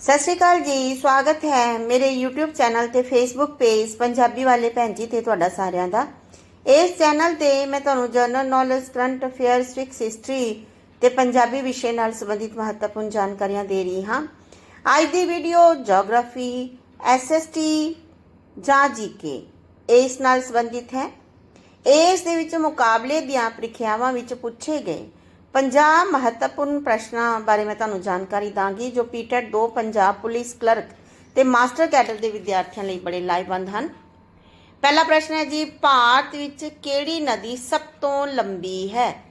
ਸਤਿ ਸ਼੍ਰੀ ਅਕਾਲ ਜੀ, ਸਵਾਗਤ ਹੈ ਮੇਰੇ YouTube ਚੈਨਲ ਤੇ Facebook ਪੇਜ ਪੰਜਾਬੀ ਵਾਲੇ ਭੈਣ ਜੀ ਤੇ ਤੁਹਾਡਾ ਸਾਰਿਆਂ ਦਾ। ਇਸ ਚੈਨਲ ਤੇ ਮੈਂ ਤੁਹਾਨੂੰ general knowledge current affairs fix history ਤੇ ਪੰਜਾਬੀ ਵਿਸ਼ੇ ਨਾਲ ਸੰਬੰਧਿਤ ਮਹੱਤਵਪੂਰਨ ਜਾਣਕਾਰੀਆਂ ਦੇ ਰਹੀ ਹਾਂ। ਅੱਜ ਦੀ ਵੀਡੀਓ ਜੀਓਗ੍ਰਾਫੀ ਐਸਐਸਟੀ ਜਾਂ ਜੀਕੇ ਇਸ ਨਾਲ ਸੰਬੰਧਿਤ ਹੈ। ਇਸ ਦੇ ਵਿੱਚ ਮੁਕਾਬਲੇ ਦੀਆਂ ਪ੍ਰੀਖਿਆਵਾਂ ਵਿੱਚ ਪੁੱਛੇ ਗਏ। 50 ਮਹੱਤਵਪੂਰਨ ਪ੍ਰਸ਼ਨਾਂ ਬਾਰੇ ਮੈਂ ਤੁਹਾਨੂੰ ਜਾਣਕਾਰੀ ਦਾਂਗੀ, ਜੋ ਪੀਟਰ 2 ਪੰਜਾਬ ਪੁਲਿਸ ਕਲਰਕ ਤੇ ਮਾਸਟਰ ਕੈਡਰ ਦੇ ਵਿਦਿਆਰਥੀਆਂ ਲਈ ਬੜੇ ਲਾਹੇਵੰਦ ਹਨ। ਪਹਿਲਾ ਪ੍ਰਸ਼ਨ ਹੈ ਜੀ, ਭਾਰਤ ਵਿੱਚ ਕਿਹੜੀ ਨਦੀ ਸਭ ਤੋਂ ਲੰਬੀ ਹੈ?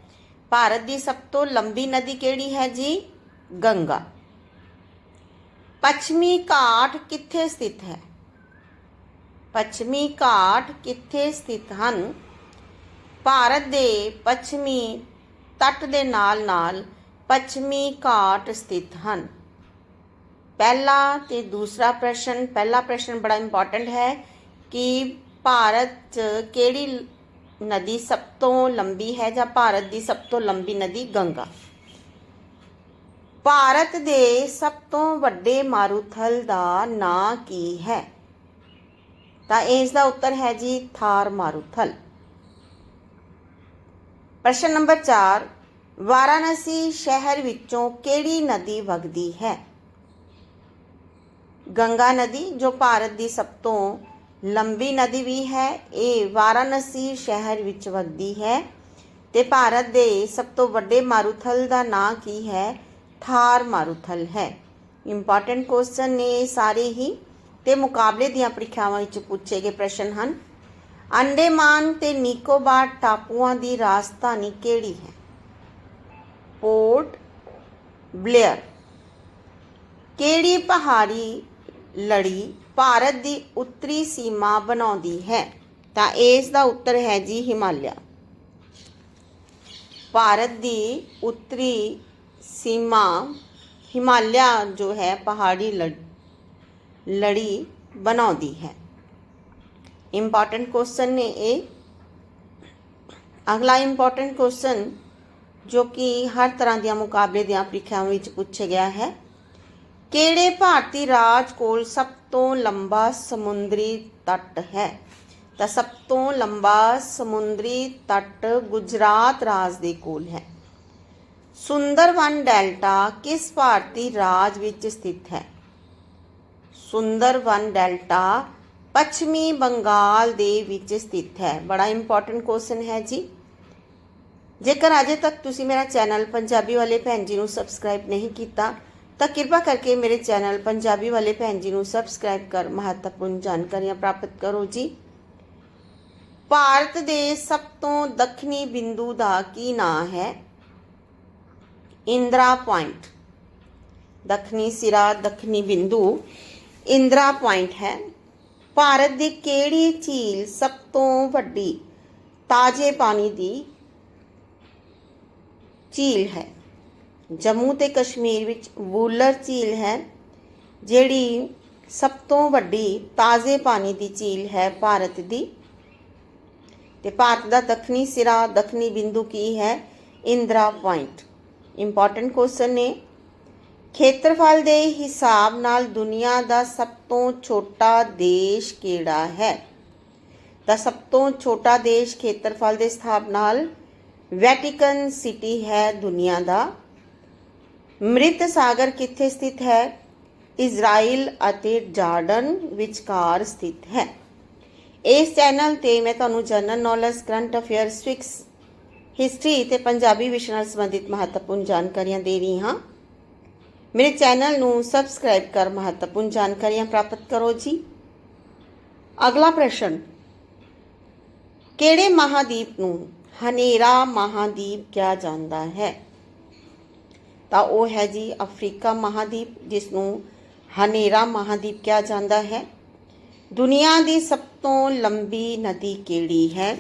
ਭਾਰਤ ਦੀ ਸਭ ਤੋਂ ਲੰਬੀ ਨਦੀ ਕਿਹੜੀ ਹੈ ਜੀ? ਗੰਗਾ। ਪੱਛਮੀ ਘਾਟ ਕਿੱਥੇ ਸਥਿਤ ਹੈ? ਪੱਛਮੀ ਘਾਟ ਕਿੱਥੇ ਸਥਿਤ ਹਨ? ਭਾਰਤ ਦੇ ਪੱਛਮੀ ਤੱਟ ਦੇ ਨਾਲ-ਨਾਲ ਪੱਛਮੀ ਘਾਟ ਸਥਿਤ ਹਨ। ਪਹਿਲਾ ਤੇ ਦੂਸਰਾ ਪ੍ਰਸ਼ਨ, ਪਹਿਲਾ ਪ੍ਰਸ਼ਨ ਬੜਾ ਇੰਪੋਰਟੈਂਟ ਹੈ ਕਿ ਭਾਰਤ 'ਚ ਕਿਹੜੀ ਨਦੀ ਸਭ ਤੋਂ ਲੰਬੀ ਹੈ ਜਾਂ ਭਾਰਤ ਦੀ ਸਭ ਤੋਂ ਲੰਬੀ ਨਦੀ ਗੰਗਾ? ਭਾਰਤ ਦੇ ਸਭ ਤੋਂ ਵੱਡੇ ਮਾਰੂਥਲ ਦਾ ਨਾਂ ਕੀ ਹੈ? ਤਾਂ ਇਸ ਦਾ ਉੱਤਰ ਹੈ ਜੀ ਥਾਰ ਮਾਰੂਥਲ। ਪ੍ਰਸ਼ਨ ਨੰਬਰ 4 ਵਾਰਾਣਸੀ ਸ਼ਹਿਰ ਵਿੱਚੋਂ ਕਿਹੜੀ ਨਦੀ ਵਗਦੀ ਹੈ? ਗੰਗਾ ਨਦੀ, ਜੋ ਭਾਰਤ ਦੀ ਸਭ ਤੋਂ ਲੰਬੀ ਨਦੀ ਵੀ ਹੈ, ਇਹ ਵਾਰਾਣਸੀ ਸ਼ਹਿਰ ਵਿੱਚ ਵਗਦੀ ਹੈ ਤੇ ਭਾਰਤ ਦੇ ਸਭ ਤੋਂ ਵੱਡੇ ਮਾਰੂਥਲ ਦਾ ਨਾਂ ਕੀ ਹੈ? ਥਾਰ ਮਾਰੂਥਲ ਹੈ। ਇੰਪੋਰਟੈਂਟ ਕੁਐਸਚਨ ਨੇ ਇਹ ਸਾਰੇ ਹੀ ਤੇ ਮੁਕਾਬਲੇ ਦੀਆਂ ਪ੍ਰੀਖਿਆਵਾਂ ਵਿੱਚ ਪੁੱਛੇ ਗਏ ਪ੍ਰਸ਼ਨ ਹਨ। ਅੰਡੇਮਾਨ ਤੇ ਨਿਕੋਬਾਰ ਟਾਪੂਆਂ ਦੀ ਰਾਜਧਾਨੀ ਕਿਹੜੀ ਹੈ? Port Blair. ਕਿਹੜੀ ਪਹਾੜੀ ਲੜੀ ਭਾਰਤ ਦੀ ਉੱਤਰੀ ਸੀਮਾ ਬਣਾਉਂਦੀ ਹੈ? ਤਾਂ ਇਸ ਦਾ ਉੱਤਰ ਹੈ ਜੀ ਹਿਮਾਲਿਆ। ਭਾਰਤ ਦੀ ਉੱਤਰੀ ਸੀਮਾ ਹਿਮਾਲਿਆ ਜੋ ਹੈ ਪਹਾੜੀ ਲੜ- ਲੜੀ ਬਣਾਉਂਦੀ ਹੈ। ਇੰਪੋਰਟੈਂਟ ਕੁਐਸਚਨ ਨੇ ਇਹ। ਅਗਲਾ ਇੰਪੋਰਟੈਂਟ ਕੁਐਸਚਨ ਜੋ ਕਿ ਹਰ ਤਰ੍ਹਾਂ ਦੀਆਂ ਮੁਕਾਬਲੇ ਦੀਆਂ ਪ੍ਰੀਖਿਆਵਾਂ ਵਿੱਚ ਪੁੱਛਿਆ ਗਿਆ ਹੈ। ਕਿਹੜੇ ਭਾਰਤੀ ਰਾਜ ਕੋਲ ਸਭ ਤੋਂ ਲੰਬਾ ਸਮੁੰਦਰੀ ਤੱਟ ਹੈ? ਤਾਂ ਸਭ ਤੋਂ ਲੰਬਾ ਸਮੁੰਦਰੀ ਤੱਟ ਗੁਜਰਾਤ ਰਾਜ ਦੇ ਕੋਲ ਹੈ। ਸੁੰਦਰਵਨ ਡੈਲਟਾ ਕਿਸ ਭਾਰਤੀ ਰਾਜ ਵਿੱਚ ਸਥਿਤ ਹੈ? ਸੁੰਦਰਵਨ ਡੈਲਟਾ ਪੱਛਮੀ ਬੰਗਾਲ ਦੇ ਵਿੱਚ ਸਥਿਤ ਹੈ। ਬੜਾ ਇੰਪੋਰਟੈਂਟ ਕੁਐਸਚਨ ਹੈ ਜੀ। ਜੇਕਰ ਅਜੇ ਤੱਕ ਤੁਸੀਂ ਮੇਰਾ ਚੈਨਲ ਪੰਜਾਬੀ ਵਾਲੇ ਭੈਣ ਜੀ ਨੂੰ ਸਬਸਕ੍ਰਾਈਬ ਨਹੀਂ ਕੀਤਾ, ਤਾਂ ਕਿਰਪਾ ਕਰਕੇ ਮੇਰੇ ਚੈਨਲ ਪੰਜਾਬੀ ਵਾਲੇ ਭੈਣ ਜੀ ਨੂੰ ਸਬਸਕ੍ਰਾਈਬ ਕਰ ਮਹੱਤਵਪੂਰਨ ਜਾਣਕਾਰੀਆਂ ਪ੍ਰਾਪਤ ਕਰੋ ਜੀ। ਭਾਰਤ ਦੇ ਸਭ ਤੋਂ ਦੱਖਣੀ ਬਿੰਦੂ ਦਾ ਕੀ ਨਾਂ ਹੈ? ਇੰਦਰਾ ਪੁਆਇੰਟ। ਦੱਖਣੀ ਸਿਰਾ, ਦੱਖਣੀ ਬਿੰਦੂ, ਇੰਦਰਾ ਪੁਆਇੰਟ ਹੈ। ਭਾਰਤ ਦੀ ਕਿਹੜੀ ਝੀਲ ਸਭ ਤੋਂ ਵੱਡੀ? ਤਾਜ਼ੇ ਪਾਣੀ ਦੀ ਝੀਲ ਹੈ। ਜੰਮੂ ਤੇ ਕਸ਼ਮੀਰ ਵਿੱਚ ਵੂਲਰ ਝੀਲ ਹੈ, ਜਿਹੜੀ ਸਭ ਤੋਂ ਵੱਡੀ ਤਾਜ਼ੇ ਪਾਣੀ ਦੀ ਝੀਲ ਹੈ ਭਾਰਤ ਦੀ। ਤੇ ਭਾਰਤ ਦਾ ਦੱਖਣੀ ਸਿਰਾ, ਦੱਖਣੀ ਬਿੰਦੂ ਕੀ ਹੈ? ਇੰਦਰਾ ਪੁਆਇੰਟ। ਇੰਪੋਰਟੈਂਟ ਕੁਐਸਚਨ ਨੇ। ਖੇਤਰਫਲ ਦੇ ਹਿਸਾਬ ਨਾਲ ਦੁਨੀਆ ਦਾ ਸਭ ਤੋਂ ਛੋਟਾ ਦੇਸ਼ ਕਿਹੜਾ ਹੈ? ਤਾਂ ਸਭ ਤੋਂ ਛੋਟਾ ਦੇਸ਼ ਖੇਤਰਫਲ ਦੇ ਹਿਸਾਬ ਨਾਲ ਵੈਟੀਕਨ ਸਿਟੀ ਹੈ ਦੁਨੀਆ ਦਾ। ਮ੍ਰਿਤ ਸਾਗਰ ਕਿੱਥੇ ਸਥਿਤ ਹੈ? ਇਜ਼ਰਾਈਲ ਅਤੇ ਜਾਰਡਨ ਵਿਚਕਾਰ ਸਥਿਤ ਹੈ। ਇਸ ਚੈਨਲ ਤੇ ਮੈਂ ਤੁਹਾਨੂੰ general knowledge, current affairs, fix history ਤੇ ਪੰਜਾਬੀ ਵਿਸ਼ੇ ਨਾਲ ਸੰਬੰਧਿਤ ਮਹੱਤਵਪੂਰਨ ਜਾਣਕਾਰੀਆਂ ਦੇ ਰਹੀ ਹਾਂ। ਮੇਰੇ ਚੈਨਲ ਨੂੰ ਸਬਸਕ੍ਰਾਈਬ ਕਰ ਮਹੱਤਵਪੂਰਨ ਜਾਣਕਾਰੀਆਂ ਪ੍ਰਾਪਤ ਕਰੋ ਜੀ। ਅਗਲਾ ਪ੍ਰਸ਼ਨ, ਕਿਹੜੇ ਮਹਾਦੀਪ ਨੂੰ ਹਨੇਰਾ ਮਹਾਦੀਪ ਕਿਹਾ ਜਾਂਦਾ ਹੈ। ਤਾਂ ਉਹ ਹੈ ਜੀ ਅਫਰੀਕਾ ਮਹਾਦੀਪ ਜਿਸ ਨੂੰ ਹਨੇਰਾ ਮਹਾਦੀਪ ਕਿਹਾ ਜਾਂਦਾ ਹੈ। ਦੁਨੀਆ ਦੀ ਸਭ ਤੋਂ ਲੰਬੀ ਨਦੀ ਕਿਹੜੀ ਹੈ?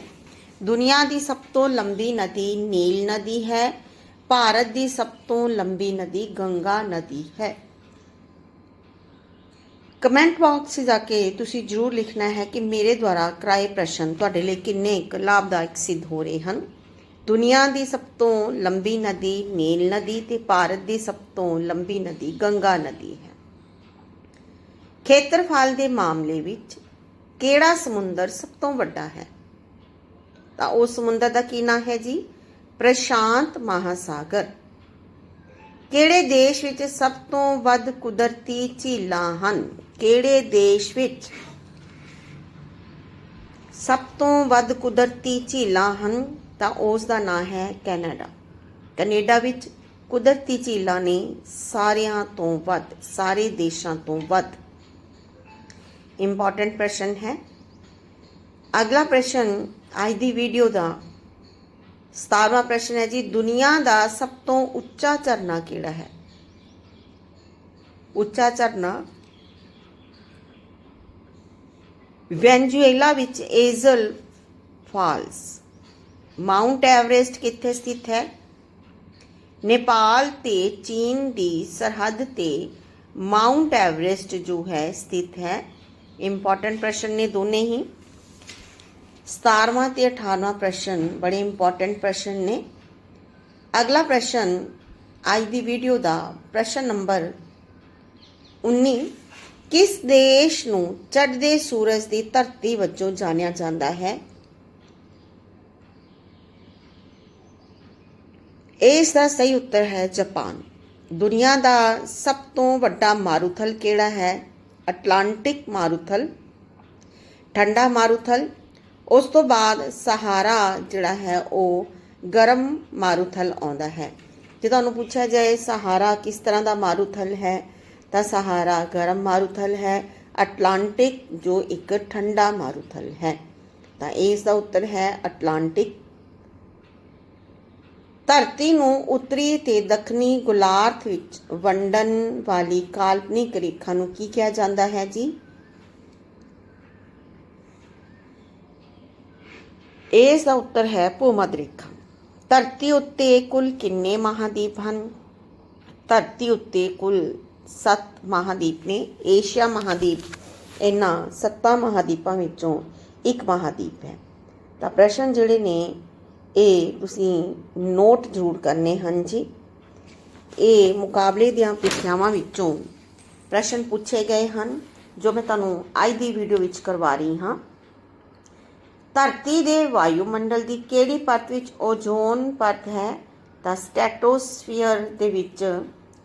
ਦੁਨੀਆ ਦੀ ਸਭ ਤੋਂ ਲੰਬੀ ਨਦੀ ਨੀਲ ਨਦੀ ਹੈ। ਭਾਰਤ ਦੀ ਸਭ ਤੋਂ ਲੰਬੀ ਨਦੀ ਗੰਗਾ ਨਦੀ ਹੈ। ਕਮੈਂਟ ਬਾਕਸ 'ਚ ਜਾ ਕੇ ਤੁਸੀਂ ਜਰੂਰ ਲਿਖਣਾ ਹੈ ਕਿ ਮੇਰੇ ਦੁਆਰਾ ਕਰਾਏ ਪ੍ਰਸ਼ਨ ਤੁਹਾਡੇ ਲਈ ਕਿੰਨੇ ਕੁ ਲਾਭਦਾਇਕ ਸਿੱਧ ਹੋ ਰਹੇ ਹਨ। ਦੁਨੀਆ ਦੀ ਸਭ ਤੋਂ ਲੰਬੀ ਨਦੀ ਨੀਲ ਨਦੀ ਤੇ ਭਾਰਤ ਦੀ ਸਭ ਤੋਂ ਲੰਬੀ ਨਦੀ ਗੰਗਾ ਨਦੀ ਹੈ। ਖੇਤਰਫਲ ਦੇ ਮਾਮਲੇ ਵਿੱਚ ਕਿਹੜਾ ਸਮੁੰਦਰ ਸਭ ਤੋਂ ਵੱਡਾ ਹੈ? ਤਾਂ ਉਹ ਸਮੁੰਦਰ ਦਾ ਕੀ ਨਾਂ ਹੈ ਜੀ? ਪ੍ਰਸ਼ਾਂਤ ਮਹਾਸਾਗਰ। ਕਿਹੜੇ ਦੇਸ਼ ਵਿੱਚ ਸਭ ਤੋਂ ਵੱਧ ਕੁਦਰਤੀ ਝੀਲਾਂ ਹਨ? ਕਿਹੜੇ ਦੇਸ਼ ਵਿੱਚ ਸਭ ਤੋਂ ਵੱਧ ਕੁਦਰਤੀ ਝੀਲਾਂ ਹਨ? ਤਾਂ ਉਸ ਦਾ ਨਾਂ ਹੈ ਕੈਨੇਡਾ। ਕੈਨੇਡਾ ਵਿੱਚ ਕੁਦਰਤੀ ਝੀਲਾਂ ਨੇ ਸਾਰਿਆਂ ਤੋਂ ਵੱਧ, ਸਾਰੇ ਦੇਸ਼ਾਂ ਤੋਂ ਵੱਧ ਇੰਪੋਰਟੈਂਟ ਪ੍ਰਸ਼ਨ ਹੈ। ਅਗਲਾ ਪ੍ਰਸ਼ਨ ਅੱਜ ਦੀ ਵੀਡੀਓ ਦਾ 17ਵਾਂ ਪ੍ਰਸ਼ਨ ਹੈ ਜੀ, ਦੁਨੀਆ ਦਾ ਸਭ ਤੋਂ ਉੱਚਾ ਝਰਨਾ ਕਿਹੜਾ ਹੈ? ਉੱਚਾ ਝਰਨਾ ਵੈਨਜ਼ੂਏਲਾ ਵਿੱਚ ਏਜ਼ਲ ਫਾਲਸ ਮਾਉਂਟ ਐਵਰੈਸਟ ਕਿੱਥੇ ਸਥਿਤ ਹੈ? ਨੇਪਾਲ ਤੇ ਚੀਨ ਦੀ ਸਰਹੱਦ ਤੇ ਮਾਉਂਟ ਐਵਰੈਸਟ ਜੋ ਹੈ, ਸਥਿਤ ਹੈ। ਇੰਪੋਰਟੈਂਟ ਪ੍ਰਸ਼ਨ ਨੇ ਦੋਨੇ ਹੀ। 17ਵਾਂ ਤੇ 18ਵਾਂ ਪ੍ਰਸ਼ਨ ਬੜੇ ਇੰਪੋਰਟੈਂਟ ਪ੍ਰਸ਼ਨ ਨੇ। ਅਗਲਾ ਪ੍ਰਸ਼ਨ ਅੱਜ ਦੀ ਵੀਡੀਓ ਦਾ ਪ੍ਰਸ਼ਨ ਨੰਬਰ 19 ਕਿਸ ਦੇਸ਼ ਨੂੰ ਚੜ੍ਹਦੇ ਸੂਰਜ ਦੀ ਧਰਤੀ ਵਜੋਂ ਜਾਣਿਆ ਜਾਂਦਾ ਹੈ? ਇਸ ਦਾ ਸਹੀ ਉੱਤਰ ਹੈ ਜਾਪਾਨ। ਦੁਨੀਆ ਦਾ ਸਭ ਤੋਂ ਵੱਡਾ ਮਾਰੂਥਲ ਕਿਹੜਾ ਹੈ? ਅਟਲਾਂਟਿਕ ਮਾਰੂਥਲ, ਠੰਡਾ ਮਾਰੂਥਲ, ਉਸ ਤੋਂ ਬਾਅਦ ਸਹਾਰਾ ਜਿਹੜਾ ਹੈ ਉਹ ਗਰਮ ਮਾਰੂਥਲ ਆਉਂਦਾ ਹੈ। ਜੇ ਤੁਹਾਨੂੰ ਪੁੱਛਿਆ ਜਾਏ ਸਹਾਰਾ ਕਿਸ ਤਰ੍ਹਾਂ ਦਾ ਮਾਰੂਥਲ ਹੈ ਤਾਂ ਸਹਾਰਾ ਗਰਮ ਮਾਰੂਥਲ ਹੈ ਅਟਲਾਂਟਿਕ ਜੋ ਇੱਕ ਠੰਡਾ ਮਾਰੂਥਲ ਹੈ ਤਾਂ ਇਸ ਦਾ ਉੱਤਰ ਹੈ ਅਟਲਾਂਟਿਕ ਧਰਤੀ ਨੂੰ ਉੱਤਰੀ ਤੇ ਦੱਖਣੀ ਗੋਲਾਰਧ ਵਿੱਚ ਵੰਡਣ ਵਾਲੀ ਕਾਲਪਨਿਕ ਰੇਖਾ ਨੂੰ ਕੀ ਕਿਹਾ ਜਾਂਦਾ ਹੈ ਜੀ ਇਸ ਦਾ ਉੱਤਰ ਹੈ ਭੂਮੱਧ ਰੇਖਾ ਧਰਤੀ ਉੱਤੇ ਕੁੱਲ ਕਿੰਨੇ ਮਹਾਦੀਪ ਹਨ ਧਰਤੀ ਉੱਤੇ ਕੁੱਲ ਸੱਤ ਮਹਾਦੀਪ ਨੇ, ਏਸ਼ੀਆ ਮਹਾਦੀਪ, ਇਹਨਾਂ ਸੱਤਾਂ ਮਹਾਦੀਪਾਂ ਵਿੱਚੋਂ ਇੱਕ ਮਹਾਦੀਪ ਹੈ। ਤਾਂ ਪ੍ਰਸ਼ਨ ਜਿਹੜੇ ਨੇ, ਇਹ ਤੁਸੀਂ ਨੋਟ ਜ਼ਰੂਰ ਕਰਨੇ ਹਨ ਜੀ। ਇਹ ਮੁਕਾਬਲੇ ਦੀਆਂ ਪ੍ਰੀਖਿਆਵਾਂ ਵਿੱਚੋਂ ਪ੍ਰਸ਼ਨ ਪੁੱਛੇ ਗਏ ਹਨ, ਜੋ ਮੈਂ ਤੁਹਾਨੂੰ ਅੱਜ ਦੀ ਵੀਡੀਓ ਵਿੱਚ ਕਰਵਾ ਰਹੀ ਹਾਂ। ਧਰਤੀ ਦੇ ਵਾਯੂਮੰਡਲ ਦੀ ਕਿਹੜੀ ਪਰਤ ਵਿੱਚ ਓਜ਼ੋਨ ਪਰਤ ਹੈ? ਤਾਂ ਸਟੈਟੋਸਫੀਅਰ ਦੇ ਵਿੱਚ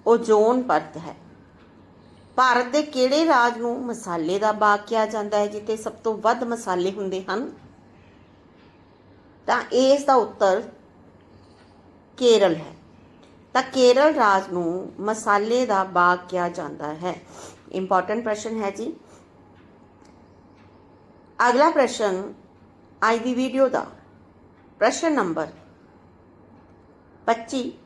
ਓਜ਼ੋਨ ਪਰਤ ਹੈ। ਭਾਰਤ ਦੇ ਕਿਹੜੇ ਰਾਜ ਨੂੰ ਮਸਾਲੇ ਦਾ ਬਾਗ ਕਿਹਾ ਜਾਂਦਾ ਹੈ, ਜਿੱਥੇ ਸਭ ਤੋਂ ਵੱਧ ਮਸਾਲੇ ਹੁੰਦੇ ਹਨ? ਤਾਂ ਇਸ ਦਾ ਉੱਤਰ ਕੇਰਲ ਹੈ। ਤਾਂ ਕੇਰਲ ਰਾਜ ਨੂੰ ਮਸਾਲੇ ਦਾ ਬਾਗ ਕਿਹਾ ਜਾਂਦਾ ਹੈ। ਇੰਪੋਰਟੈਂਟ ਪ੍ਰਸ਼ਨ ਹੈ ਜੀ। ਅਗਲਾ ਪ੍ਰਸ਼ਨ ਅੱਜ ਦੀ ਵੀਡੀਓ ਦਾ ਪ੍ਰਸ਼ਨ ਨੰਬਰ 25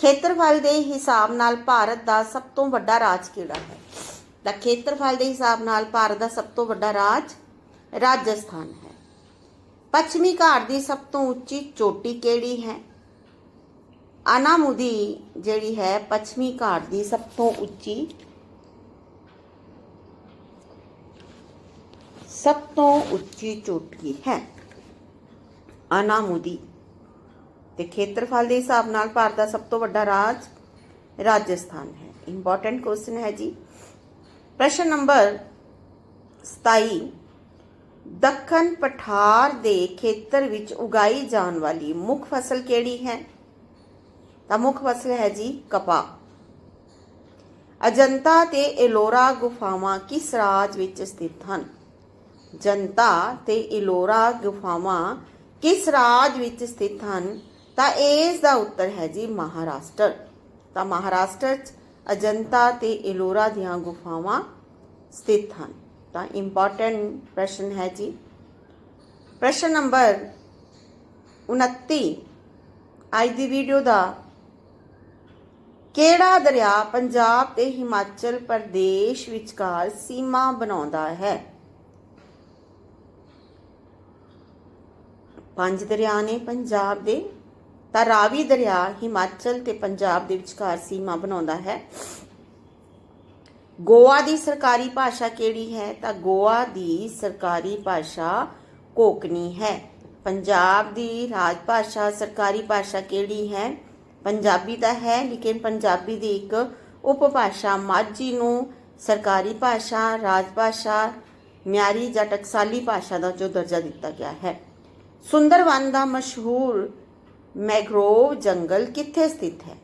ਖੇਤਰਫਲ ਦੇ ਹਿਸਾਬ ਨਾਲ ਭਾਰਤ ਦਾ ਸਭ ਤੋਂ ਵੱਡਾ ਰਾਜ ਕਿਹੜਾ ਹੈ? ਤਾਂ ਖੇਤਰਫਲ ਦੇ ਹਿਸਾਬ ਨਾਲ ਭਾਰਤ ਦਾ ਸਭ ਤੋਂ ਵੱਡਾ ਰਾਜ ਰਾਜਸਥਾਨ ਹੈ। ਪੱਛਮੀ ਘਾਟ ਦੀ ਸਭ ਤੋਂ ਉੱਚੀ ਚੋਟੀ ਕਿਹੜੀ ਹੈ? ਅਨਾਮੁਦੀ ਜਿਹੜੀ ਹੈ ਪੱਛਮੀ ਘਾਟ ਦੀ ਸਭ ਤੋਂ ਉੱਚੀ ਸਭ ਤੋਂ ਉੱਚੀ ਚੋਟੀ ਹੈ। ਅਨਾਮੁਦੀ। ਤੇ ਖੇਤਰਫਲ ਦੇ ਹਿਸਾਬ ਨਾਲ ਭਾਰਤ ਦਾ ਸਭ ਤੋਂ ਵੱਡਾ ਰਾਜ ਰਾਜਸਥਾਨ ਹੈ। ਇੰਪੋਰਟੈਂਟ ਕੁਐਸਚਨ ਹੈ ਜੀ। ਪ੍ਰਸ਼ਨ ਨੰਬਰ 27 ਦੱਖਣ ਪਠਾਰ ਦੇ ਖੇਤਰ ਵਿੱਚ ਉਗਾਈ ਜਾਣ ਵਾਲੀ ਮੁੱਖ ਫਸਲ ਕਿਹੜੀ ਹੈ? ਤਾਂ ਮੁੱਖ ਫਸਲ ਹੈ ਜੀ ਕਪਾਹ। ਅਜੰਤਾ ਤੇ ਇਲੋਰਾ ਗੁਫਾਵਾਂ ਕਿਸ ਰਾਜ ਵਿੱਚ ਸਥਿਤ ਹਨ? ਜਨਤਾ ਤੇ ਇਲੋਰਾ ਗੁਫਾਵਾਂ ਕਿਸ ਰਾਜ ਵਿੱਚ ਸਥਿਤ ਹਨ? ਤਾਂ ਇਸ ਦਾ ਉੱਤਰ ਹੈ ਜੀ ਮਹਾਰਾਸ਼ਟਰ। ਤਾਂ ਮਹਾਰਾਸ਼ਟਰ 'ਚ ਅਜੰਤਾ ਤੇ ਇਲੋਰਾ ਦੀਆਂ ਗੁਫਾਵਾਂ ਸਥਿਤ ਹਨ। ਤਾਂ ਇੰਪੋਰਟੈਂਟ ਪ੍ਰਸ਼ਨ ਹੈ ਜੀ। ਪ੍ਰਸ਼ਨ ਨੰਬਰ 29 ਅੱਜ ਦੀ ਵੀਡੀਓ ਦਾ ਕਿਹੜਾ ਦਰਿਆ ਪੰਜਾਬ ਤੇ ਹਿਮਾਚਲ ਪ੍ਰਦੇਸ਼ ਵਿਚਕਾਰ ਸੀਮਾ ਬਣਾਉਂਦਾ ਹੈ? ਪੰਜ ਦਰਿਆ ਨੇ ਪੰਜਾਬ ਦੇ ਤਾਂ ਰਾਵੀ ਦਰਿਆ ਹਿਮਾਚਲ ਤੇ ਪੰਜਾਬ ਦੇ ਵਿਚਕਾਰ ਸੀਮਾ ਬਣਾਉਂਦਾ ਹੈ। ਗੋਆ ਦੀ ਸਰਕਾਰੀ ਭਾਸ਼ਾ ਕਿਹੜੀ ਹੈ? ਤਾਂ ਗੋਆ ਦੀ ਸਰਕਾਰੀ ਭਾਸ਼ਾ ਕੋਕਣੀ ਹੈ। ਪੰਜਾਬ ਦੀ ਰਾਜ ਭਾਸ਼ਾ ਸਰਕਾਰੀ ਭਾਸ਼ਾ ਕਿਹੜੀ ਹੈ? ਪੰਜਾਬੀ ਤਾਂ ਹੈ, ਲੇਕਿਨ ਪੰਜਾਬੀ ਦੀ ਇੱਕ ਉਪਭਾਸ਼ਾ ਮਾਝੀ ਨੂੰ ਸਰਕਾਰੀ ਭਾਸ਼ਾ ਰਾਜ ਭਾਸ਼ਾ ਮਿਆਰੀ ਜਾਂ ਟਕਸਾਲੀ ਭਾਸ਼ਾ ਦਾ ਜੋ ਦਰਜਾ ਦਿੱਤਾ ਗਿਆ ਹੈ। ਸੁੰਦਰਵਨ ਦਾ ਮਸ਼ਹੂਰ ਮੈਗਰੋਵ ਜੰਗਲ ਕਿੱਥੇ ਸਥਿਤ ਹੈ?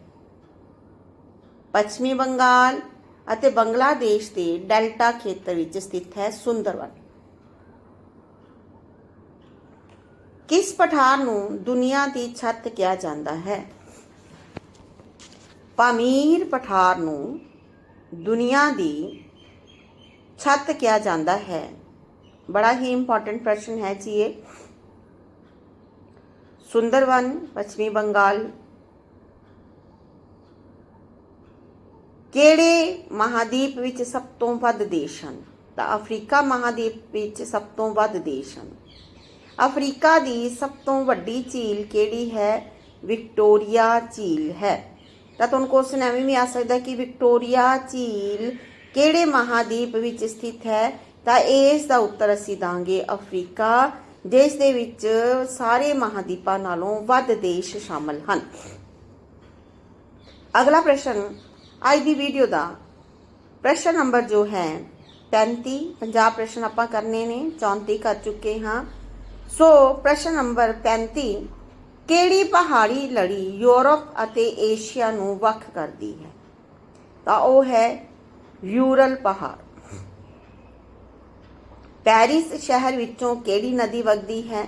ਪੱਛਮੀ ਬੰਗਾਲ ਅਤੇ ਬੰਗਲਾਦੇਸ਼ ਦੇ ਡੈਲਟਾ ਖੇਤਰ ਵਿੱਚ ਸਥਿਤ ਹੈ ਸੁੰਦਰਵਨ ਕਿਸ ਪਠਾਰ ਨੂੰ ਦੁਨੀਆ ਦੀ ਛੱਤ ਕਿਹਾ ਜਾਂਦਾ ਹੈ? ਪਾਮੀਰ ਪਠਾਰ ਨੂੰ ਦੁਨੀਆ ਦੀ ਛੱਤ ਕਿਹਾ ਜਾਂਦਾ ਹੈ। ਬੜਾ ਹੀ ਇੰਪੋਰਟੈਂਟ ਪ੍ਰਸ਼ਨ ਹੈ ਜੀ ਇਹ। ਸੁੰਦਰਵਨ ਪੱਛਮੀ ਬੰਗਾਲ ਕਿਹੜੇ ਮਹਾਦੀਪ ਵਿੱਚ ਸਭ ਤੋਂ ਵੱਧ ਦੇਸ਼ ਹਨ ਤਾਂ ਅਫਰੀਕਾ ਮਹਾਦੀਪ ਵਿੱਚ ਸਭ ਤੋਂ ਵੱਧ ਦੇਸ਼ ਹਨ ਅਫਰੀਕਾ ਦੀ ਸਭ ਤੋਂ ਵੱਡੀ ਝੀਲ ਕਿਹੜੀ ਹੈ ਵਿਕਟੋਰੀਆ ਝੀਲ ਹੈ ਤਾਂ ਤੁਹਾਨੂੰ ਕੁਐਸਚਨ ਐਵੇਂ ਵੀ ਆ ਸਕਦਾ ਕਿ ਵਿਕਟੋਰੀਆ ਝੀਲ ਕਿਹੜੇ ਮਹਾਦੀਪ ਵਿੱਚ ਸਥਿਤ ਹੈ ਤਾਂ ਇਸ ਦਾ ਉੱਤਰ ਅਸੀਂ ਦਾਂਗੇ ਅਫਰੀਕਾ ਜਿਸ ਦੇ ਵਿੱਚ ਸਾਰੇ ਮਹਾਦੀਪਾਂ ਨਾਲੋਂ ਵੱਧ ਦੇਸ਼ ਸ਼ਾਮਲ ਹਨ। ਅਗਲਾ ਪ੍ਰਸ਼ਨ, ਅੱਜ ਦੀ ਵੀਡੀਓ ਦਾ ਪ੍ਰਸ਼ਨ ਨੰਬਰ ਜੋ ਹੈ 35 50 ਪ੍ਰਸ਼ਨ ਆਪਾਂ ਕਰਨੇ ਨੇ 34 ਕਰ ਚੁੱਕੇ ਹਾਂ। ਸੋ ਪ੍ਰਸ਼ਨ ਨੰਬਰ 35 ਕਿਹੜੀ ਪਹਾੜੀ ਲੜੀ ਯੂਰਪ ਅਤੇ ਏਸ਼ੀਆ ਨੂੰ ਵੱਖ ਕਰਦੀ ਹੈ? ਤਾਂ ਉਹ ਹੈ ਯੂਰਲ ਪਹਾੜ। ਪੈਰਿਸ ਸ਼ਹਿਰ ਵਿੱਚੋਂ ਕਿਹੜੀ ਨਦੀ ਵਗਦੀ ਹੈ?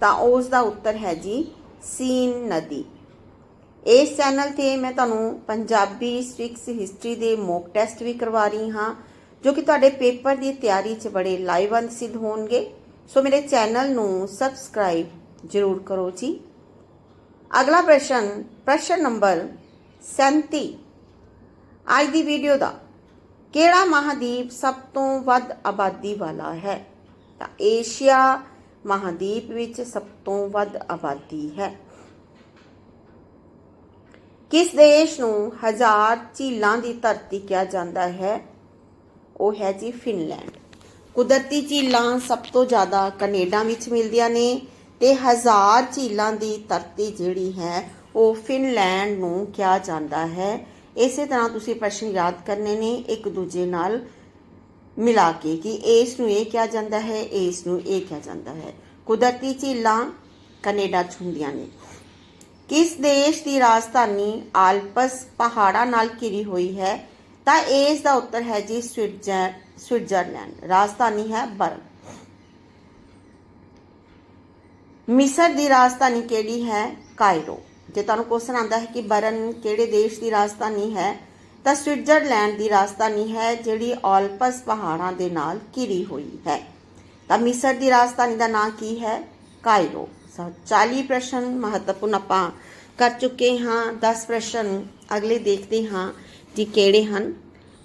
ਤਾਂ ਉਸ ਦਾ ਉੱਤਰ ਹੈ ਜੀ, ਸੀਨ ਨਦੀ। ਇਸ ਚੈਨਲ ਤੇ ਮੈਂ ਤੁਹਾਨੂੰ ਪੰਜਾਬੀ ਸਟ੍ਰਿਕਸ ਹਿਸਟਰੀ ਦੇ ਮੌਕ ਟੈਸਟ ਵੀ ਕਰਵਾ ਰਹੀ ਹਾਂ, ਜੋ ਕਿ ਤੁਹਾਡੇ ਪੇਪਰ ਦੀ ਤਿਆਰੀ 'ਚ ਬੜੇ ਲਾਹੇਵੰਦ ਸਿੱਧ ਹੋਣਗੇ। ਸੋ ਮੇਰੇ ਚੈਨਲ ਨੂੰ ਸਬਸਕ੍ਰਾਈਬ ਜ਼ਰੂਰ ਕਰੋ ਜੀ। ਅਗਲਾ ਪ੍ਰਸ਼ਨ ਪ੍ਰਸ਼ਨ ਨੰਬਰ 37 ਅੱਜ ਦੀ ਵੀਡੀਓ ਦਾ ਕਿਹੜਾ ਮਹਾਦੀਪ ਸਭ ਤੋਂ ਵੱਧ ਆਬਾਦੀ ਵਾਲਾ ਹੈ? ਤਾਂ ਏਸ਼ੀਆ ਮਹਾਦੀਪ ਵਿੱਚ ਸਭ ਤੋਂ ਵੱਧ ਆਬਾਦੀ ਹੈ। ਕਿਸ ਦੇਸ਼ ਨੂੰ ਹਜ਼ਾਰ ਝੀਲਾਂ ਦੀ ਧਰਤੀ ਕਿਹਾ ਜਾਂਦਾ ਹੈ? ਉਹ ਹੈ ਜੀ ਫਿਨਲੈਂਡ। ਕੁਦਰਤੀ ਝੀਲਾਂ ਸਭ ਤੋਂ ਜ਼ਿਆਦਾ ਕੈਨੇਡਾ ਵਿੱਚ ਮਿਲਦੀਆਂ ਨੇ ਤੇ ਹਜ਼ਾਰ ਝੀਲਾਂ ਦੀ ਧਰਤੀ ਜਿਹੜੀ ਹੈ, ਉਹ ਫਿਨਲੈਂਡ ਨੂੰ ਕਿਹਾ ਜਾਂਦਾ ਹੈ। ਇਸੇ ਤਰ੍ਹਾਂ ਤੁਸੀਂ ਪ੍ਰਸ਼ਨ ਯਾਦ ਕਰਨੇ ਨੇ ਇੱਕ ਦੂਜੇ ਨਾਲ ਮਿਲਾ ਕੇ ਕਿ ਇਸ ਨੂੰ ਇਹ ਕਿਹਾ ਜਾਂਦਾ ਹੈ, ਇਸ ਨੂੰ ਇਹ ਕਿਹਾ ਜਾਂਦਾ ਹੈ। ਕੁਦਰਤੀ ਝੀਲਾਂ ਕੈਨੇਡਾ 'ਚ ਹੁੰਦੀਆਂ ਨੇ। ਕਿਸ ਦੇਸ਼ ਦੀ ਰਾਜਧਾਨੀ ਆਲਪਸ ਪਹਾੜਾਂ ਨਾਲ ਘਿਰੀ ਹੋਈ ਹੈ, ਤਾਂ ਇਸ ਦਾ ਉੱਤਰ ਹੈ ਜੀ ਸਵਿਟਜ਼ਰ, ਸਵਿਟਜ਼ਰਲੈਂਡ। ਰਾਜਧਾਨੀ ਹੈ ਬਰਨ। ਮਿਸਰ ਦੀ ਰਾਜਧਾਨੀ ਕਿਹੜੀ ਹੈ? ਕਾਇਰੋ। ਜੇ ਤੁਹਾਨੂੰ ਕੁਐਸਚਨ ਆਉਂਦਾ ਹੈ ਕਿ ਬਰਨ ਕਿਹੜੇ ਦੇਸ਼ ਦੀ ਰਾਜਧਾਨੀ ਹੈ, ਤਾਂ ਸਵਿਟਜ਼ਰਲੈਂਡ ਦੀ ਰਾਜਧਾਨੀ ਹੈ, ਜਿਹੜੀ ਆਲਪਸ ਪਹਾੜਾਂ ਦੇ ਨਾਲ ਘਿਰੀ ਹੋਈ ਹੈ। ਤਾਂ ਮਿਸਰ ਦੀ ਰਾਜਧਾਨੀ ਦਾ ਨਾਂ ਕੀ ਹੈ? ਕਾਇਰੋ। ਸੋ 40 ਪ੍ਰਸ਼ਨ ਮਹੱਤਵਪੂਰਨ ਆਪਾਂ ਕਰ ਚੁੱਕੇ ਹਾਂ। 10 ਪ੍ਰਸ਼ਨ ਅਗਲੇ ਦੇਖਦੇ ਹਾਂ ਕਿ ਕਿਹੜੇ ਹਨ।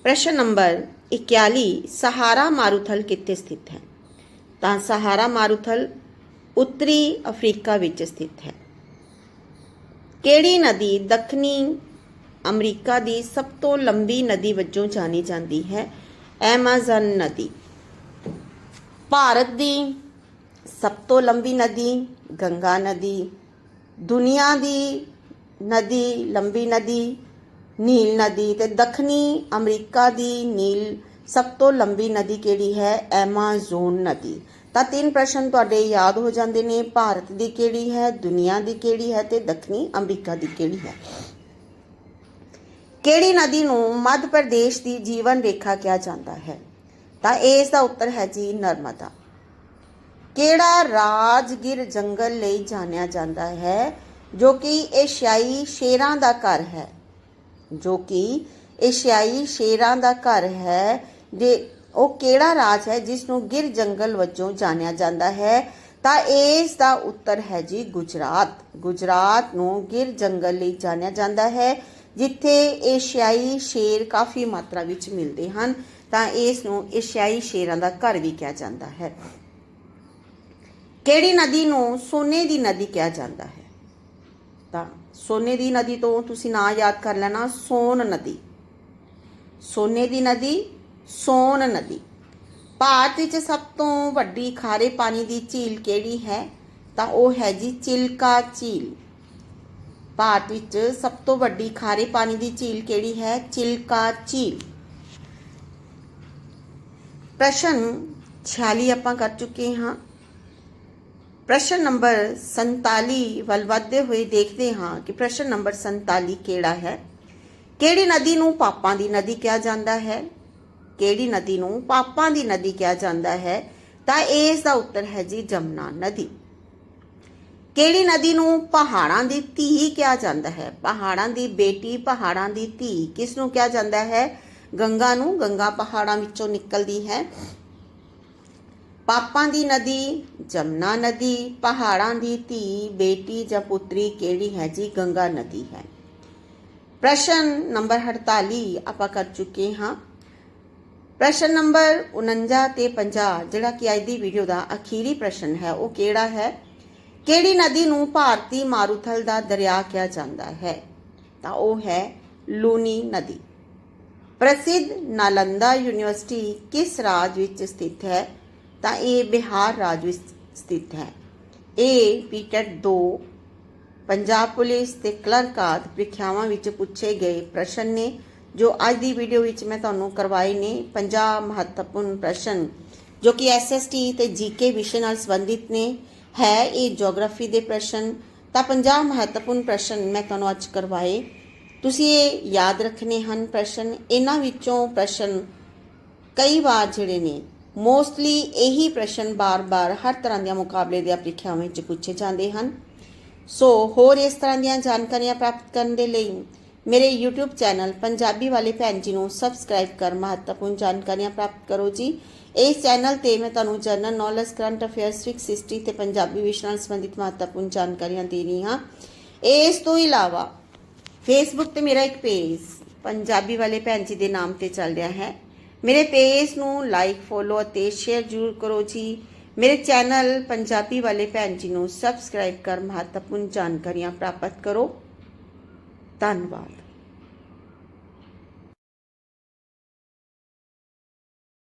ਪ੍ਰਸ਼ਨ ਨੰਬਰ 41 ਸਹਾਰਾ ਮਾਰੂਥਲ ਕਿੱਥੇ ਸਥਿਤ ਹੈ? ਤਾਂ ਸਹਾਰਾ ਮਾਰੂਥਲ ਉੱਤਰੀ ਅਫਰੀਕਾ ਵਿੱਚ ਸਥਿਤ ਹੈ। ਕਿਹੜੀ ਨਦੀ ਦੱਖਣੀ ਅਮਰੀਕਾ ਦੀ ਸਭ ਤੋਂ ਲੰਬੀ ਨਦੀ ਵਜੋਂ ਜਾਣੀ ਜਾਂਦੀ ਹੈ? ਐਮਾਜ਼ਨ ਨਦੀ। ਭਾਰਤ ਦੀ ਸਭ ਤੋਂ ਲੰਬੀ ਨਦੀ, ਗੰਗਾ ਨਦੀ, ਦੁਨੀਆ ਦੀ ਨਦੀ, ਲੰਬੀ ਨਦੀ, ਨੀਲ ਨਦੀ ਤੇ ਦੱਖਣੀ ਅਮਰੀਕਾ ਦੀ ਨੀਲ ਸਭ ਤੋਂ ਲੰਬੀ ਨਦੀ ਕਿਹੜੀ ਹੈ? ਐਮਾਜ਼ੋਨ ਨਦੀ। ਤਾਂ ਤਿੰਨ ਪ੍ਰਸ਼ਨ ਤੁਹਾਡੇ ਯਾਦ ਹੋ ਜਾਂਦੇ ਨੇ, ਭਾਰਤ ਦੀ ਕਿਹੜੀ ਹੈ, ਦੁਨੀਆ ਦੀ ਕਿਹੜੀ ਹੈ ਤੇ ਦੱਖਣੀ ਅਮਰੀਕਾ ਦੀ ਕਿਹੜੀ ਹੈ? ਕਿਹੜੀ ਨਦੀ ਨੂੰ ਮੱਧ ਪ੍ਰਦੇਸ਼ ਦੀ ਜੀਵਨ ਰੇਖਾ ਕਿਹਾ ਜਾਂਦਾ ਹੈ? ਤਾਂ ਇਸ ਦਾ ਉੱਤਰ ਹੈ ਜੀ ਨਰਮਦਾ। ਕਿਹੜਾ ਰਾਜਗਿਰ ਜੰਗਲ ਲਈ ਜਾਣਿਆ ਜਾਂਦਾ ਹੈ, ਜੋ ਕਿ ਏਸ਼ੀਆਈ ਸ਼ੇਰਾਂ ਦਾ ਘਰ ਹੈ? ਜੋ ਕਿ ਏਸ਼ੀਆਈ ਸ਼ੇਰਾਂ ਦਾ ਘਰ ਹੈ ਜੇ ਉਹ ਕਿਹੜਾ ਰਾਜ ਹੈ ਜਿਸ ਨੂੰ ਗਿਰ ਜੰਗਲ ਵਜੋਂ ਜਾਣਿਆ ਜਾਂਦਾ ਹੈ? ਤਾਂ ਇਸ ਦਾ ਉੱਤਰ ਹੈ ਜੀ ਗੁਜਰਾਤ। ਗੁਜਰਾਤ ਨੂੰ ਗਿਰ ਜੰਗਲ ਲਈ ਜਾਣਿਆ ਜਾਂਦਾ ਹੈ, ਜਿੱਥੇ ਏਸ਼ੀਆਈ ਸ਼ੇਰ ਕਾਫੀ ਮਾਤਰਾ ਵਿੱਚ ਮਿਲਦੇ ਹਨ। ਤਾਂ ਇਸ ਨੂੰ ਏਸ਼ੀਆਈ ਸ਼ੇਰਾਂ ਦਾ ਘਰ ਵੀ ਕਿਹਾ ਜਾਂਦਾ ਹੈ। ਕਿਹੜੀ ਨਦੀ ਨੂੰ ਸੋਨੇ ਦੀ ਨਦੀ ਕਿਹਾ ਜਾਂਦਾ ਹੈ? ਤਾਂ ਸੋਨੇ ਦੀ ਨਦੀ ਤੋਂ ਤੁਸੀਂ ਨਾਂ ਯਾਦ ਕਰ ਲੈਣਾ, ਸੋਨ ਨਦੀ। ਸੋਨੇ ਦੀ ਨਦੀ ਸੋਨ ਨਦੀ। ਭਾਰਤ ਵਿੱਚ ਸਭ ਤੋਂ ਵੱਡੀ ਖਾਰੇ ਪਾਣੀ ਦੀ ਝੀਲ ਕਿਹੜੀ ਹੈ? ਤਾਂ ਉਹ ਹੈ ਜੀ ਚਿਲਕਾ ਝੀਲ। ਭਾਰਤ ਵਿੱਚ ਸਭ ਤੋਂ ਵੱਡੀ ਖਾਰੇ ਪਾਣੀ ਦੀ ਝੀਲ ਕਿਹੜੀ ਹੈ? ਚਿਲਕਾ ਝੀਲ। ਪ੍ਰਸ਼ਨ 46 ਆਪਾਂ ਕਰ ਚੁੱਕੇ ਹਾਂ। ਪ੍ਰਸ਼ਨ ਨੰਬਰ 47 ਵੱਲ ਵਧਦੇ ਹੋਏ ਦੇਖਦੇ ਹਾਂ ਕਿ ਪ੍ਰਸ਼ਨ ਨੰਬਰ 47 ਕਿਹੜਾ ਹੈ। ਕਿਹੜੀ ਨਦੀ ਨੂੰ ਪਾਪਾਂ ਦੀ ਨਦੀ ਕਿਹਾ ਜਾਂਦਾ ਹੈ? ਕਿਹੜੀ ਨਦੀ ਨੂੰ? ਪਾਪਾਂ ਦੀ ਨਦੀ ਕਿਹਾ ਜਾਂਦਾ ਹੈ। ਤਾਂ ਇਸ ਦਾ ਉੱਤਰ ਹੈ ਜੀ ਜਮਨਾ ਨਦੀ। ਕਿਹੜੀ ਨਦੀ ਨੂੰ? ਪਹਾੜਾਂ ਦੀ ਧੀ ਕਿਹਾ ਜਾਂਦਾ ਹੈ। ਪਹਾੜਾਂ ਦੀ ਬੇਟੀ, ਪਹਾੜਾਂ ਦੀ ਧੀ। ਕਿਸ ਨੂੰ ਕਿਹਾ ਜਾਂਦਾ ਹੈ? ਗੰਗਾ ਨੂੰ। ਗੰਗਾ ਪਹਾੜਾਂ ਵਿੱਚੋਂ ਨਿਕਲਦੀ ਹੈ। ਪਾਪਾਂ ਦੀ ਨਦੀ, ਜਮਨਾ ਨਦੀ, ਪਹਾੜਾਂ ਦੀ ਧੀ, ਬੇਟੀ ਜਾਂ ਪੁੱਤਰੀ ਕਿਹੜੀ ਹੈ ਜੀ? ਗੰਗਾ ਨਦੀ ਹੈ। ਪ੍ਰਸ਼ਨ ਨੰਬਰ 48 ਆਪਾਂ ਕਰ ਚੁੱਕੇ ਹਾਂ। ਪ੍ਰਸ਼ਨ ਨੰਬਰ 49 ਤੇ 50 ਜਿਹੜਾ ਕਿ ਅੱਜ ਦੀ ਵੀਡੀਓ ਦਾ ਅਖੀਰੀ ਪ੍ਰਸ਼ਨ ਹੈ, ਉਹ ਕਿਹੜਾ ਹੈ? ਕਿਹੜੀ ਨਦੀ ਨੂੰ ਭਾਰਤੀ ਮਾਰੂਥਲ ਦਾ ਦਰਿਆ ਕਿਹਾ ਜਾਂਦਾ ਹੈ? ਤਾਂ ਉਹ ਹੈ ਲੂਨੀ ਨਦੀ। ਪ੍ਰਸਿੱਧ ਨਾਲੰਦਾ ਯੂਨੀਵਰਸਿਟੀ ਕਿਸ ਰਾਜ ਵਿੱਚ ਸਥਿਤ ਹੈ? ਤਾਂ ਇਹ ਬਿਹਾਰ ਰਾਜ ਵਿੱਚ ਸਥਿਤ ਹੈ। ਇਹ ਬੀਟੈਟ 2 ਪੰਜਾਬ ਪੁਲਿਸ ਤੇ ਕਲਰਕ ਆਦਿ ਪ੍ਰੀਖਿਆਵਾਂ ਵਿੱਚ ਪੁੱਛੇ ਗਏ ਪ੍ਰਸ਼ਨ ਨੇ ਜੋ ਅੱਜ ਦੀ ਵੀਡੀਓ ਵਿੱਚ ਮੈਂ ਤੁਹਾਨੂੰ ਕਰਵਾਏ ਨੇ 50 ਮਹੱਤਵਪੂਰਨ ਪ੍ਰਸ਼ਨ, ਜੋ ਕਿ ਐਸਐਸਟੀ ਤੇ ਜੀਕੇ ਵਿਸ਼ੇ ਨਾਲ ਸੰਬੰਧਿਤ ਨੇ। ਹੈ ਇਹ ਜੀਓਗ੍ਰਾਫੀ ਦੇ ਪ੍ਰਸ਼ਨ। ਤਾਂ 50 ਮਹੱਤਵਪੂਰਨ ਪ੍ਰਸ਼ਨ ਮੈਂ ਤੁਹਾਨੂੰ ਅੱਜ ਕਰਵਾਏ। ਤੁਸੀਂ ਇਹ ਯਾਦ ਰੱਖਣੇ ਹਨ ਪ੍ਰਸ਼ਨ। ਇਹਨਾਂ ਵਿੱਚੋਂ ਪ੍ਰਸ਼ਨ ਕਈ ਵਾਰ ਜਿਹੜੇ ਨੇ ਮੋਸਟਲੀ ਇਹੀ ਪ੍ਰਸ਼ਨ ਬਾਰ-ਬਾਰ ਹਰ ਤਰ੍ਹਾਂ ਦੀਆਂ ਮੁਕਾਬਲੇ ਦੀਆਂ ਪ੍ਰੀਖਿਆਵਾਂ ਵਿੱਚ ਪੁੱਛੇ ਜਾਂਦੇ ਹਨ। ਸੋ ਹੋਰ ਇਸ ਤਰ੍ਹਾਂ ਦੀਆਂ ਜਾਣਕਾਰੀਆਂ ਪ੍ਰਾਪਤ ਕਰਨ ਦੇ ਲਈ ਮੇਰੇ YouTube ਚੈਨਲ ਪੰਜਾਬੀ ਵਾਲੇ ਭੈਣ ਜੀ ਨੂੰ ਸਬਸਕ੍ਰਾਈਬ ਕਰ ਮਹੱਤਵਪੂਰਨ ਜਾਣਕਾਰੀਆਂ ਪ੍ਰਾਪਤ ਕਰੋ ਜੀ। ਇਸ ਚੈਨਲ ਤੇ ਮੈਂ ਤੁਹਾਨੂੰ general knowledge current affairs fix history ਤੇ ਪੰਜਾਬੀ ਵਿਸ਼ੇ ਨਾਲ ਸੰਬੰਧਿਤ ਮਹੱਤਵਪੂਰਨ ਜਾਣਕਾਰੀਆਂ ਦੇ ਰਹੀ ਹਾਂ। ਇਸ ਤੋਂ ਇਲਾਵਾ ਫੇਸਬੁੱਕ ਤੇ ਮੇਰਾ ਇੱਕ ਪੇਜ ਪੰਜਾਬੀ ਵਾਲੇ ਭੈਣ ਜੀ ਦੇ ਨਾਮ ਤੇ ਚੱਲ ਰਿਹਾ ਹੈ। ਮੇਰੇ ਪੇਜ ਨੂੰ ਲਾਈਕ ਫੋਲੋ ਅਤੇ ਸ਼ੇਅਰ ਜ਼ਰੂਰ ਕਰੋ ਜੀ। ਮੇਰੇ ਚੈਨਲ ਪੰਜਾਬੀ ਵਾਲੇ ਭੈਣ ਜੀ ਨੂੰ ਸਬਸਕ੍ਰਾਈਬ ਕਰ ਮਹੱਤਵਪੂਰਨ ਜਾਣਕਾਰੀਆਂ ਪ੍ਰਾਪਤ ਕਰੋ। ਧੰਨਵਾਦ।